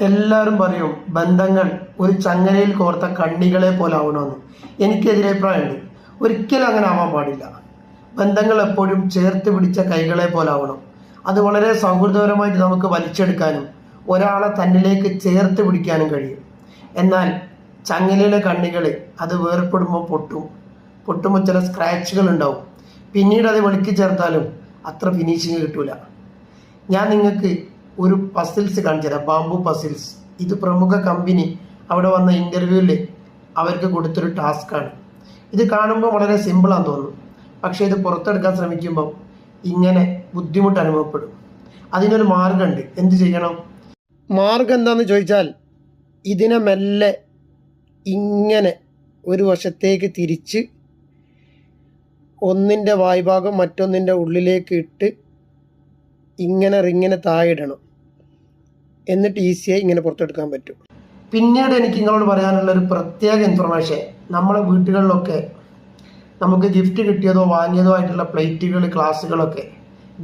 എല്ലാവരും പറയും ബന്ധങ്ങൾ ഒരു ചങ്ങലയിൽ കോർത്ത കണ്ണികളെ പോലെ ആവണമെന്ന്. എനിക്കെതിരെ അഭിപ്രായമുണ്ട് ഒരിക്കലും അങ്ങനെ ആവാൻ പാടില്ല. ബന്ധങ്ങൾ എപ്പോഴും ചേർത്ത് പിടിച്ച കൈകളെ പോലെ ആവണം. അത് വളരെ സൗഹൃദപരമായിട്ട് നമുക്ക് വലിച്ചെടുക്കാനും ഒരാളെ തന്നിലേക്ക് ചേർത്ത് പിടിക്കാനും കഴിയും. എന്നാൽ ചങ്ങലയിലെ കണ്ണികൾ അത് വേർപ്പെടുമ്പോൾ പൊട്ടും. പൊട്ടുമ്പോൾ ചില സ്ക്രാച്ചുകൾ ഉണ്ടാവും. പിന്നീട് അത് വെളുക്കി ചേർത്താലും അത്ര ഫിനിഷിങ് കിട്ടൂല. ഞാൻ നിങ്ങൾക്ക് ഒരു പസിൽസ് കാണിച്ചു തരാം ബാംബു പസിൽസ് ഇത് പ്രമുഖ കമ്പനി അവിടെ വന്ന ഇന്റർവ്യൂവിൽ അവർക്ക് കൊടുത്തൊരു ടാസ്ക്കാണ് ഇത് കാണുമ്പോൾ വളരെ സിമ്പിളാന്ന് തോന്നുന്നു. പക്ഷേ ഇത് പുറത്തെടുക്കാൻ ശ്രമിക്കുമ്പോൾ ഇങ്ങനെ ബുദ്ധിമുട്ട് അനുഭവപ്പെടും. അതിനൊരു മാർഗമുണ്ട്. എന്ത് ചെയ്യണം? മാർഗം എന്താണെന്ന് ചോദിച്ചാൽ ഇതിനെ മെല്ലെ ഇങ്ങനെ ഒരു വശത്തേക്ക് തിരിച്ച് ഒന്നിന്റെ വായ്ഭാഗം മറ്റൊന്നിന്റെ ഉള്ളിലേക്ക് ഇട്ട് ഇങ്ങനെ റിങ്ങിനെ താഴെയിടണം എന്നിട്ട് ഈസിയായി ഇങ്ങനെ പുറത്തെടുക്കാൻ പറ്റും. പിന്നീട് എനിക്ക് നിങ്ങളോട് പറയാനുള്ള ഒരു പ്രത്യേക ഇൻഫർമേഷൻ നമ്മളെ വീട്ടുകളിലൊക്കെ നമുക്ക് ഗിഫ്റ്റ് കിട്ടിയതോ വാങ്ങിയതോ ആയിട്ടുള്ള പ്ലേറ്റുകൾ ഗ്ലാസ്സുകളൊക്കെ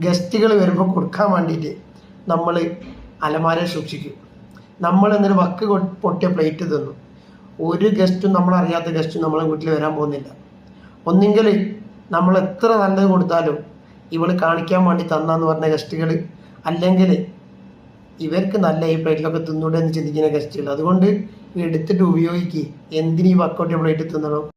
ഗസ്റ്റുകൾ വരുമ്പോൾ കൊടുക്കാൻ വേണ്ടിയിട്ട് നമ്മൾ അലമാര സൂക്ഷിക്കും. നമ്മൾ എന്നൊരു വക്ക് പൊട്ടിയ പ്ലേറ്റ് തന്നു. ഒരു ഗസ്റ്റും നമ്മളറിയാത്ത ഗസ്റ്റും നമ്മളെ വീട്ടിൽ വരാൻ പോകുന്നില്ല. ഒന്നെങ്കിൽ നമ്മൾ എത്ര നല്ലത് കൊടുത്താലും ഇവൾ കാണിക്കാൻ വേണ്ടി തന്നാന്ന് പറഞ്ഞ ഗസ്റ്റുകൾ അല്ലെങ്കിൽ ഇവർക്ക് നല്ല ഈ പ്ലേറ്റിലൊക്കെ തിന്നൂടെ എന്ന് ചിന്തിക്കുന്ന ഗസ്റ്റുകൾ അതുകൊണ്ട് എടുത്തിട്ട് ഉപയോഗിക്കുക എന്തിനീ വർക്കൗട്ട് പ്ലേറ്റ് തിന്നണം?